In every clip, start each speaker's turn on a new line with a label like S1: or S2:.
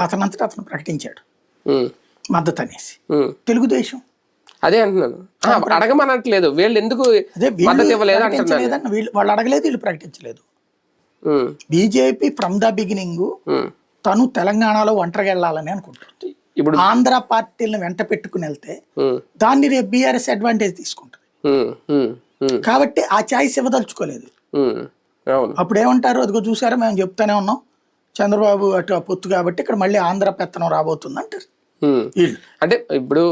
S1: అతనంతటా అతను ప్రకటించాడు. మద్దతు అనేసి. తెలుగుదేశం.
S2: అదే అంటున్నాను. అడగమనట్లేదు. వీళ్ళు ఎందుకు మద్దతు
S1: వీళ్ళు
S2: ఇవ్వలేదు అంటున్నాను.
S1: ప్రకటించలేదని వీళ్ళు వాళ్ళు అడగలేదు వీళ్ళు ప్రకటించలేదు. BJP from the beginning. తను తెలంగాణలో ఒంటరిగా వెళ్ళాలని అనుకుంటుంది.
S2: ఇప్పుడు
S1: ఆంధ్ర పార్టీలను వెంట పెట్టుకుని వెళ్తే దాన్ని రేపు బీఆర్ఎస్ అడ్వాంటేజ్ తీసుకుంటుంది. కాబట్టి ఆ ఛాయిస్ ఇవ్వదలుచుకోలేదు. అప్పుడు ఏమంటారు? అదిగో చూసారా మేము చెప్తానే ఉన్నాం. చంద్రబాబు అటు పొత్తు కాబట్టి ఇక్కడ మళ్ళీ ఆంధ్ర పెత్తనం రాబోతుంది అంటారు
S2: అంటే ఇప్పుడు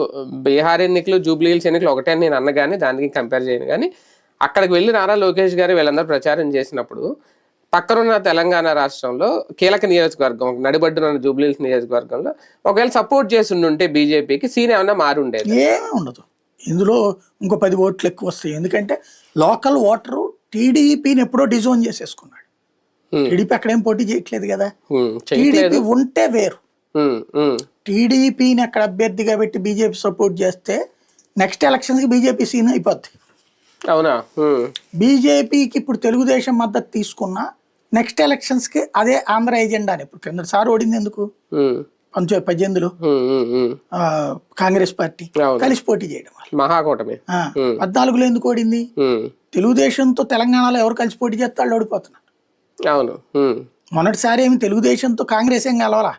S2: బీహార్ ఎన్నికలు జూబ్లీ హిల్స్ ఎన్నికలు ఒకటే నేను అన్నగాని దానికి కంపేర్ చేయను కానీ అక్కడికి వెళ్ళి నారా లోకేష్ గారు వీళ్ళందరూ ప్రచారం చేసినప్పుడు పక్కనున్న తెలంగాణ రాష్ట్రంలో కీలక నియోజకవర్గం నడిబడ్డున జూబ్లీ హిల్స్ నియోజకవర్గంలో ఒకవేళ సపోర్ట్ చేసి ఉంటే బీజేపీకి సీన్ ఏమన్నా మారి ఉండేది?
S1: ఏమీ ఉండదు. ఇందులో ఇంకో పది ఓట్లు ఎక్కువ వస్తాయి. ఎందుకంటే లోకల్ ఓటరు టీడీపీని ఎప్పుడో డిజోన్ చేసేసుకున్నాడు. టీడీపీ అక్కడ ఏం పోటీ చేయట్లేదు కదా. టీడీపీ ఉంటే వేరు. టీడీపీని అక్కడ అభ్యర్థిగా పెట్టి బీజేపీ సపోర్ట్ చేస్తే నెక్స్ట్ ఎలక్షన్స్కి బీజేపీ సీన్ అయిపోద్ది.
S2: అవునా?
S1: బీజేపీకి ఇప్పుడు తెలుగుదేశం మద్దతు తీసుకున్నా నెక్స్ట్ ఎలక్షన్స్కి అదే ఆంధ్ర ఎజెండా అని ఇప్పుడు కిందసారి ఓడింది ఎందుకు? పంచ పద్దెనిమిదిలో. కాంగ్రెస్ పార్టీ. కలిసి పోటీ చేయడం
S2: మహాకూటమి.
S1: పద్నాలుగులో ఎందుకు ఓడింది? తెలుగుదేశంతో తెలంగాణలో ఎవరు కలిసి పోటీ చేస్తే వాళ్ళు ఓడిపోతున్నారు.
S2: అవును.
S1: మొన్నటిసారి ఏమి తెలుగుదేశంతో కాంగ్రెస్ ఏం కలవాలా?